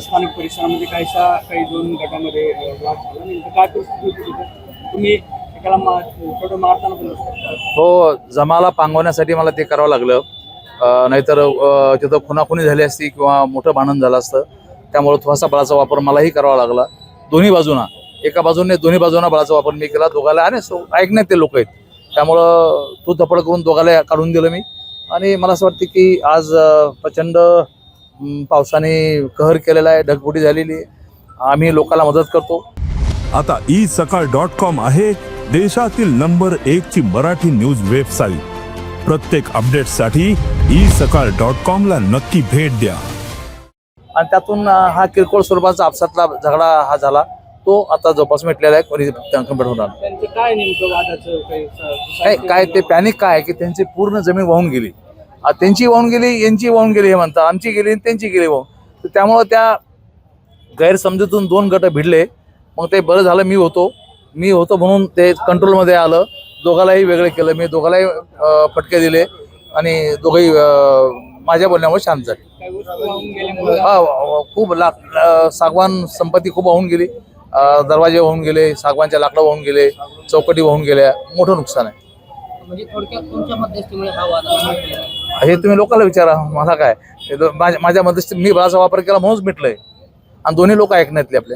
स्थानिक परिसरामध्ये काहीसा काही दोन गटामध्ये वाद झाला. नेमकं काय परिस्थिती होती तिथं? तुम्ही एकाला मा थोडं मारताना पण हो जमाला पांगवण्यासाठी मला ते करावं लागलं. नाहीतर तिथं खुनाखुनी झाली असती किंवा मोठं भांडण झालं असतं. त्यामुळे थोडासा बळाचा वापर मलाही करावा लागला. दोन्ही बाजूना एका बाजूने दोन्ही बाजूना बळाचा वापर मी केला. दोघाला आणि सो ऐकण्यात ते लोक आहेत. त्यामुळं तू धपड करून दोघाला काढून दिलं मी. आणि मला असं वाटतं की आज प्रचंड पावसाने कहर केलेला आहे ढगफुटी झालेली आहे. आम्ही लोकांना मदत करतो. आता ई सकाळ डॉट कॉम आहे देशातील नंबर एक ची मराठी न्यूज वेबसाईट. प्रत्येक अपडेटसाठी ई सकाळ डॉट कॉम ला नक्की भेट द्या. आणि त्यातून हा किरकोळ स्वरूपाचा आपसातला झगडा हा झाला. तो आता जोपास मिटलेला आहे कोणी कंप्लीट होणार त्यांचं काय नेमकं वादाचं काही काय काय ते पॅनिक काय की त्यांची पूर्ण जमीन वाहून गेली. त्यांची वाहून गेली यांची वाहून गेली हे म्हणतात. आमची गेली आणि त्यांची गेली वाहून. तर त्यामुळं त्या गैरसमजूतून दोन गट भिडले. मग ते बरं झालं मी होतो. मी होतो म्हणून ते कंट्रोलमध्ये आलं. दोघालाही वेगळं केलं. मी दोघालाही फटके दिले आणि दोघंही माझ्या बोलण्यामुळे शांत झाले. हा खूप लाख सागवान संपत्ती खूप वाहून गेली. दरवाजे वाहून गेले सागवानच्या लाकडं वाहून गेले चौकटी वाहून गेल्या. मोठं नुकसान आहे. म्हणजे थोडक्यात तुमच्या मध्यस्थीमुळे हा वाद. हे तुम्ही लोकांना विचारा मला काय? माझ्या मध्यस्थी मी बळाचा वापर केला म्हणूनच मिटलंय. आणि दोन्ही लोक ऐकण्यातले आपले.